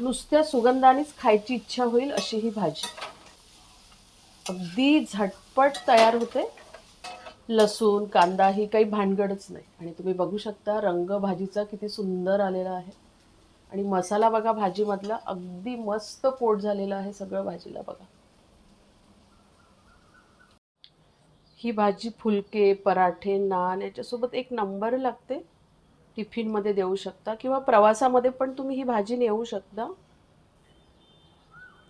नुसत्या सुगंधानेच खायची इच्छा होईल अशी ही भाजी. अगदी झटपट तयार होते. लसूण कांदा ही काही भानगडच नाही. आणि तुम्ही बघू शकता रंग भाजीचा किती सुंदर आलेला आहे. आणि मसाला बघा भाजीमधला अगदी मस्त कोट झालेला आहे सगळं भाजीला बघा. ही भाजी फुलके पराठे नान याच्यासोबत एक नंबर लागते. टिफिनमध्ये देऊ शकता किंवा प्रवासामध्ये पण तुम्ही ही भाजी नेऊ शकता.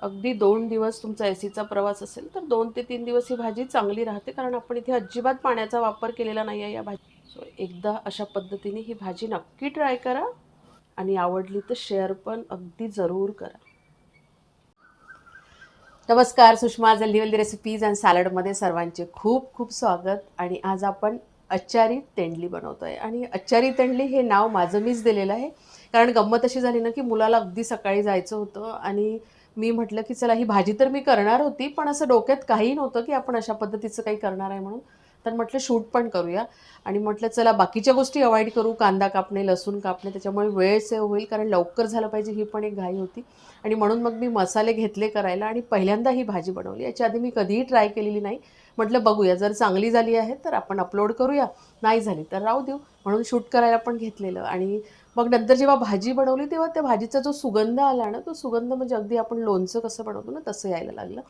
अगदी दोन दिवस तुमचा एसीचा प्रवास असेल तर दोन ते तीन दिवस ही भाजी चांगली राहते कारण आपण इथे अजिबात पाण्याचा वापर केलेला नाही आहे या भाजी. सो एकदा अशा पद्धतीने ही भाजी नक्की ट्राय करा आणि आवडली तर शेअर पण अगदी जरूर करा. नमस्कार सुषमा जल्दीवल्दी रेसिपीज अँड सॅलडमध्ये सर्वांचे खूप खूप स्वागत आणि आज आपण अच्चारी तेंडली बनवतो आहे आणि अच्चारी तेंडली हे नाव माझं मीच दिलेलं आहे. कारण गंमत अशी झाली ना की मुलाला अगदी सकाळी जायचं होतं आणि मी म्हटलं की चला ही भाजी तर मी करणार होती पण असं डोक्यात काही नव्हतं की आपण अशा पद्धतीचं काही करणार आहे म्हणून. तर म्हटलं शूट पण करूया. आणि म्हटलं चला बाकीच्या गोष्टी अवॉइड करू. कांदा कापणे लसूण कापणे त्याच्यामुळे वेळ सेव होईल कारण लवकर झालं पाहिजे ही पण एक घाई होती. आणि म्हणून मग मी मसाले घेतले करायला आणि पहिल्यांदा ही भाजी बनवली. याच्या आधी मी कधीही ट्राय केलेली नाही. म्हटलं बघूया जर चांगली झाली आहे तर आपण अपलोड करूया. नाही झाली तर राहू देऊ. म्हणून शूट करायला पण घेतलेलं. आणि मग नंतर जेव्हा भाजी बनवली तेव्हा त्या भाजीचा जो सुगंध आला ना तो सुगंध म्हणजे अगदी आपण लोणचं कसं बनवतो ना तसं यायला लागलं.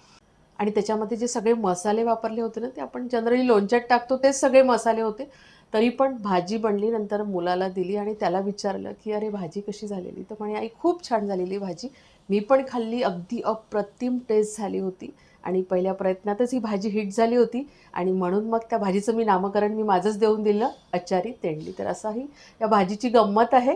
आणि त्याच्यामध्ये जे सगळे मसाले वापरले होते ना ते आपण जनरली लोणच्यात टाकतो तेच सगळे मसाले होते. तरी पण भाजी बनली नंतर मुलाला दिली आणि त्याला विचारलं की अरे भाजी कशी झालेली? तर म्हणे आई खूप छान झालेली भाजी. मी पण खाल्ली अगदी अप्रतिम टेस्ट झाली होती. आणि पहिल्या प्रयत्नातच ही भाजी हिट झाली होती. आणि म्हणून मग त्या भाजीचं मी नामकरण मी माझंच देऊन दिलं अचारी तेंडली. तर असाही या भाजीची गंमत आहे.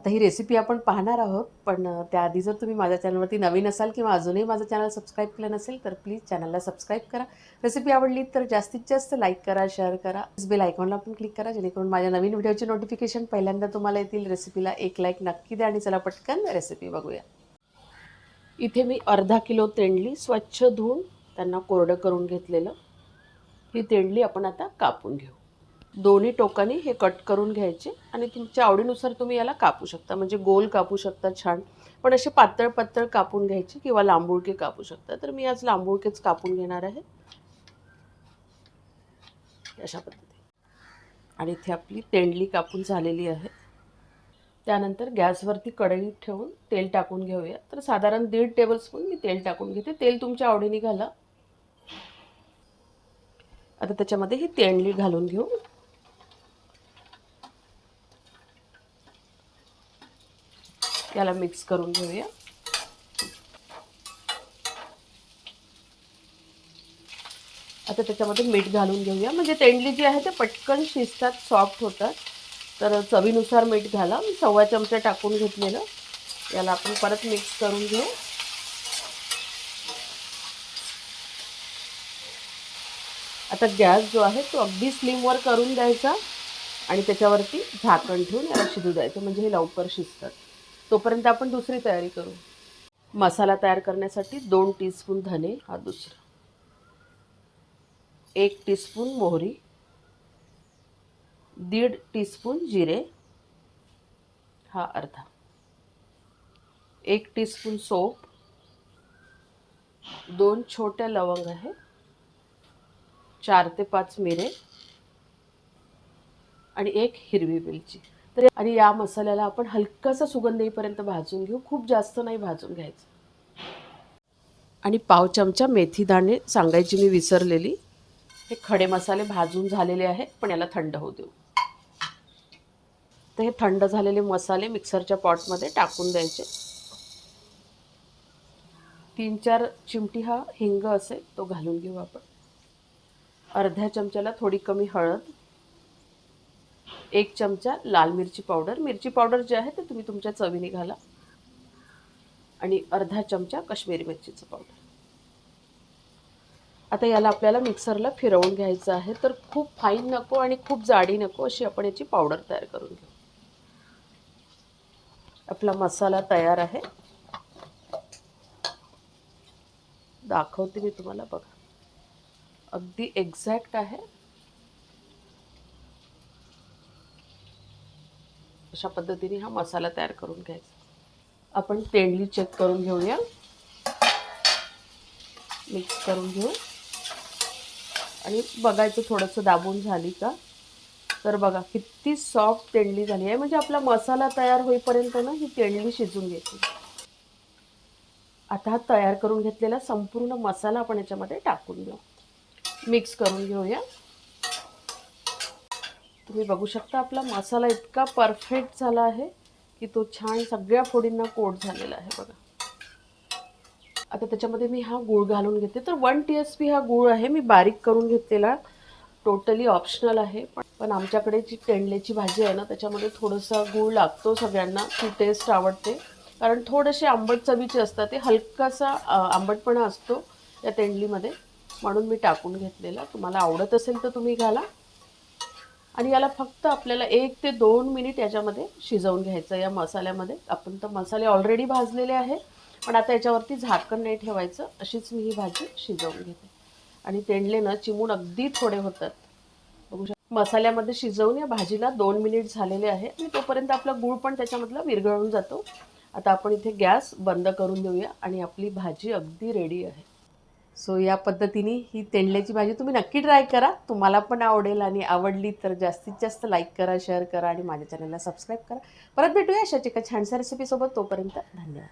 आता ही रेसिपी आपण पाहणार आहोत पण त्याआधी जर तुम्ही माझ्या चॅनलवरती नवीन असाल किंवा अजूनही माझं चॅनल सबस्क्राईब केलं नसेल तर प्लीज चॅनलला सबस्क्राईब करा. रेसिपी आवडली तर जास्तीत जास्त लाईक करा शेअर करा. बेल आयकॉनला पण क्लिक करा जेणेकरून माझ्या नवीन व्हिडिओचे नोटिफिकेशन पहिल्यांदा तुम्हाला येतील. रेसिपीला एक लाईक नक्की द्या आणि चला पटकन रेसिपी बघूया. इथे मी अर्धा किलो तेंडली स्वच्छ धुवून त्यांना कोरडं करून घेतलेलं. ही तेंडली आपण आता कापून घेऊ. दोन्ही टोकानी हे कट करून घ्यायचे आणि तुमच्या आवडीनुसार तुम्ही याला कापू शकता. म्हणजे गोल कापू शकता छान. पण असे पातळ पातळ कापून घ्यायचे किंवा लांबुळके कापू शकता. तर मी आज लांबुळकेच कापून घेणार आहे. अशा पद्धतीने. आणि इथे आपली तेंडली कापून झालेली आहे. त्यानंतर गॅसवरती कढई ठेवून तेल टाकून घेऊया. तर साधारण दीड टेबलस्पून मी तेल टाकून घेते. तेल तुमच्या आवडीने घाला. आता त्याच्यामध्ये ही तेंडली घालून घेऊ. त्याला मिक्स करून घेऊया. आता त्याच्यामध्ये मीठ घालून घेऊया. म्हणजे तेंडली जी आहे ते पटकन शिजतात सॉफ्ट होतात. तर चवीनुसार मीठ घाला. मी सव्वा चमचा टाकून घेतलेलं. याला आपण परत मिक्स करून घेऊ. आता गॅस जो आहे तो अगदी स्लिमवर करून द्यायचा. आणि त्याच्यावरती झाकण ठेवून याला शिजू द्यायचं. म्हणजे हे लवकर शिजतात. तोपर्यंत आपण दुसरी तयारी करू. मसाला तयार करण्यासाठी दोन टीस्पून धने हा दुसरा. एक टीस्पून मोहरी दीड टीस्पून जिरे हा अर्धा. एक टीस्पून सोप दोन छोट्या लवंग आहे चार ते पाच मिरे आणि एक हिरवी वेलची तर आणि या मसाल्याला आपण हलकासा सुगंध येईपर्यंत भाजून घेऊ. खूप जास्त नाही भाजून घ्यायचं. आणि पाव चमचा मेथी दाणे सांगायची मी विसरलेली. हे खडे मसाले भाजून झालेले आहेत पण याला थंड होऊ देऊ. तर हे थंड झालेले मसाले मिक्सरच्या पॉटमध्ये टाकून द्यायचे. तीन चार चिमटी हा हिंग असेल तो घालून घेऊ आपण. अर्ध्या चमच्याला थोडी कमी हळद एक चमचा लाल मिरची पावडर. मिरची पावडर जे आहे ते तुम्ही तुमच्या चवीने घाला. आणि अर्धा चमचा काश्मीरी मिरचीचं पावडर. आता याला आपल्याला मिक्सरला फिरवून घ्यायचं आहे. तर खूप फाईन नको आणि खूप जाडी नको अशी आपण याची पावडर तयार करून घेऊ. आपला मसाला तयार आहे. दाखवते मी तुम्हाला बघा. अगदी एक्झॅक्ट आहे. अशा पद्धतीने हा मसाला तयार करून घ्यायचा. आपण तेंडली चेक करून घेऊया. मिक्स करून घेऊ. आणि बघायचं थोडंसं दाबून झाली का? तर बघा किती सॉफ्ट तेंडली झाली आहे. म्हणजे आपला मसाला तयार होईपर्यंत ना ही तेंडली शिजून घेते. आता हा तयार करून घेतलेला संपूर्ण मसाला आपण याच्यामध्ये टाकून घेऊ मिक्स करून घेऊया. तुम्ही बघू शकता आपला मसाला इतका परफेक्ट झाला आहे की तो छान सगळ्या फोडींना कोट झालेला आहे बघा. आता त्याच्यामध्ये मी हा गूळ घालून घेते. तर वन टी एस पी हा गूळ आहे मी बारीक करून घेतलेला. टोटली ऑप्शनल आहे पण पण आमच्याकडे जी टेंडल्याची भाजी आहे ना त्याच्यामध्ये थोडंसं गूळ लागतो सगळ्यांना ती टेस्ट आवडते. कारण थोडेसे आंबट चवीचे असतात ते हलकासा आंबटपणा असतो या तेंडलीमध्ये. म्हणून मी टाकून घेतलेला. तुम्हाला आवडत असेल तर तुम्ही घाला. आणि याला फक्त आपल्याला एक ते दोन मिनिट याच्यामध्ये शिजवून घ्यायचं या मसाल्यामध्ये आपण तर मसाले ऑलरेडी भाजलेले आहे पण आता याच्यावरती झाकण नाही ठेवायचं. अशीच मी ही भाजी शिजवून घेते. आणि तेंडले ना चिमून अगदी थोडे होतात. बघू शकता. मसाल्यामध्ये शिजवून या भाजीला दोन मिनिट झालेले आहे आणि तोपर्यंत आपला गूळ पण त्याच्यामधला विरघळून जातो. आता आपण इथे गॅस बंद करून देऊया आणि आपली भाजी अगदी रेडी आहे. सो या पद्धतीने ही तेंडल्याची भाजी तुम्ही नक्की ट्राय करा. तुम्हाला पण आवडेल आणि आवडली तर जास्तीत जास्त लाईक करा शेअर करा आणि माझ्या चॅनलला सबस्क्राईब करा. परत भेटूया अशाच एका छानशा रेसिपीसोबत तोपर्यंत धन्यवाद.